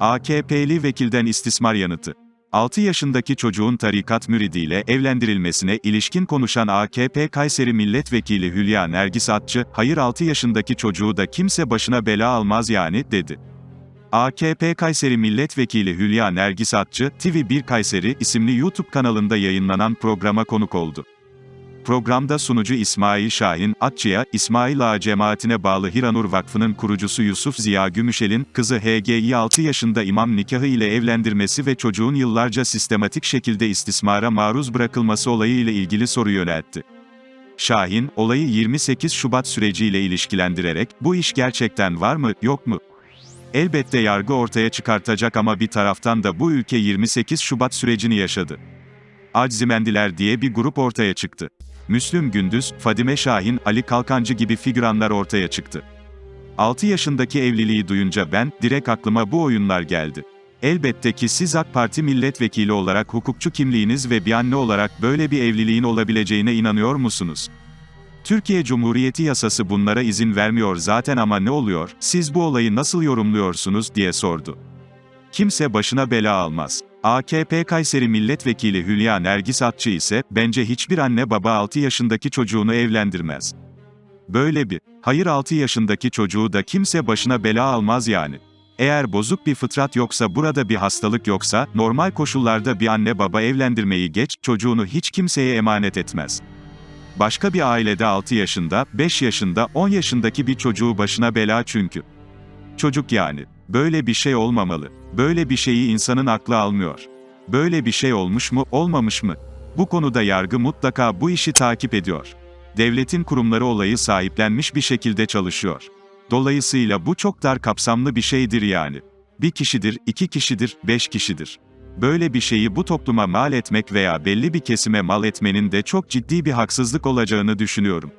AKP'li vekilden istismar yanıtı. 6 yaşındaki çocuğun tarikat müridiyle evlendirilmesine ilişkin konuşan AKP Kayseri Milletvekili Hülya Nergis Atçı, hayır 6 yaşındaki çocuğu da kimse başına bela almaz yani, dedi. AKP Kayseri Milletvekili Hülya Nergis Atçı, TV1 Kayseri isimli YouTube kanalında yayınlanan programa konuk oldu. Programda sunucu İsmail Şahin, Atçı'ya, İsmail Ağa cemaatine bağlı Hiranur Vakfı'nın kurucusu Yusuf Ziya Gümüşel'in, kızı HG'yi 6 yaşında imam nikahı ile evlendirmesi ve çocuğun yıllarca sistematik şekilde istismara maruz bırakılması olayı ile ilgili soru yöneltti. Şahin, olayı 28 Şubat süreciyle ilişkilendirerek, bu iş gerçekten var mı, yok mu? Elbette yargı ortaya çıkartacak ama bir taraftan da bu ülke 28 Şubat sürecini yaşadı. Aczimendiler diye bir grup ortaya çıktı. Müslüm Gündüz, Fadime Şahin, Ali Kalkancı gibi figüranlar ortaya çıktı. 6 yaşındaki evliliği duyunca ben, direkt aklıma bu oyunlar geldi. Elbette ki siz AK Parti milletvekili olarak hukukçu kimliğiniz ve bir anne olarak böyle bir evliliğin olabileceğine inanıyor musunuz? Türkiye Cumhuriyeti yasası bunlara izin vermiyor zaten ama ne oluyor, siz bu olayı nasıl yorumluyorsunuz diye sordu. Kimse başına bela almaz. AKP Kayseri Milletvekili Hülya Nergis Atçı ise, bence hiçbir anne baba 6 yaşındaki çocuğunu evlendirmez. Böyle bir, hayır 6 yaşındaki çocuğu da kimse başına bela almaz yani. Eğer bozuk bir fıtrat yoksa burada bir hastalık yoksa, normal koşullarda bir anne baba evlendirmeyi geç, çocuğunu hiç kimseye emanet etmez. Başka bir ailede 6 yaşında, 5 yaşında, 10 yaşındaki bir çocuğu başına bela çünkü. Çocuk yani. Böyle bir şey olmamalı. Böyle bir şeyi insanın aklı almıyor. Böyle bir şey olmuş mu, olmamış mı? Bu konuda yargı mutlaka bu işi takip ediyor. Devletin kurumları olayı sahiplenmiş bir şekilde çalışıyor. Dolayısıyla bu çok dar kapsamlı bir şeydir yani. Bir kişidir, iki kişidir, beş kişidir. Böyle bir şeyi bu topluma mal etmek veya belli bir kesime mal etmenin de çok ciddi bir haksızlık olacağını düşünüyorum.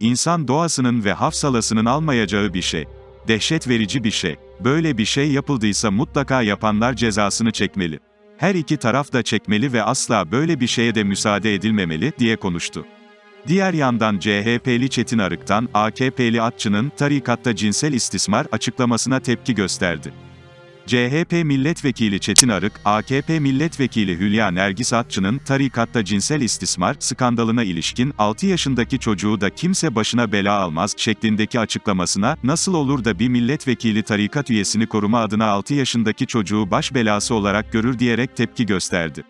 İnsan doğasının ve hafsalasının almayacağı bir şey. Dehşet verici bir şey. Böyle bir şey yapıldıysa mutlaka yapanlar cezasını çekmeli. Her iki taraf da çekmeli ve asla böyle bir şeye de müsaade edilmemeli, diye konuştu. Diğer yandan CHP'li Çetin Arık'tan, AKP'li Atçı'nın, tarikatta cinsel istismar açıklamasına tepki gösterdi. CHP milletvekili Çetin Arık, AKP milletvekili Hülya Nergis Atçı'nın tarikatta cinsel istismar skandalına ilişkin 6 yaşındaki çocuğu da kimse başına bela almaz şeklindeki açıklamasına nasıl olur da bir milletvekili tarikat üyesini koruma adına 6 yaşındaki çocuğu baş belası olarak görür diyerek tepki gösterdi.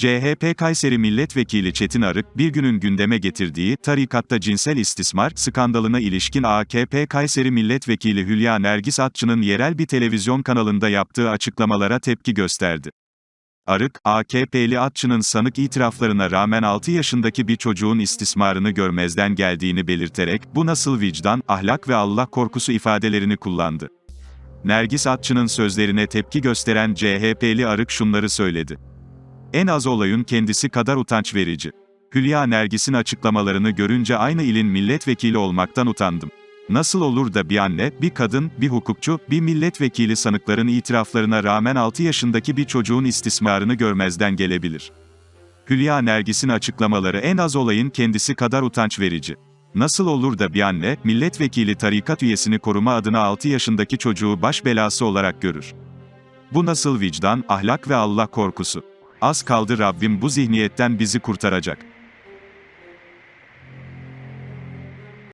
CHP Kayseri Milletvekili Çetin Arık, bir günün gündeme getirdiği tarikatta cinsel istismar skandalına ilişkin AKP Kayseri Milletvekili Hülya Nergis Atçı'nın yerel bir televizyon kanalında yaptığı açıklamalara tepki gösterdi. Arık, AKP'li Atçı'nın sanık itiraflarına rağmen 6 yaşındaki bir çocuğun istismarını görmezden geldiğini belirterek, bu nasıl vicdan, ahlak ve Allah korkusu ifadelerini kullandı. Nergis Atçı'nın sözlerine tepki gösteren CHP'li Arık şunları söyledi. En az olayın kendisi kadar utanç verici. Hülya Nergis'in açıklamalarını görünce aynı ilin milletvekili olmaktan utandım. Nasıl olur da bir anne, bir kadın, bir hukukçu, bir milletvekili sanıkların itiraflarına rağmen 6 yaşındaki bir çocuğun istismarını görmezden gelebilir? Hülya Nergis'in açıklamaları en az olayın kendisi kadar utanç verici. Nasıl olur da bir anne, milletvekili tarikat üyesini koruma adına 6 yaşındaki çocuğu baş belası olarak görür? Bu nasıl vicdan, ahlak ve Allah korkusu? Az kaldı Rabbim bu zihniyetten bizi kurtaracak.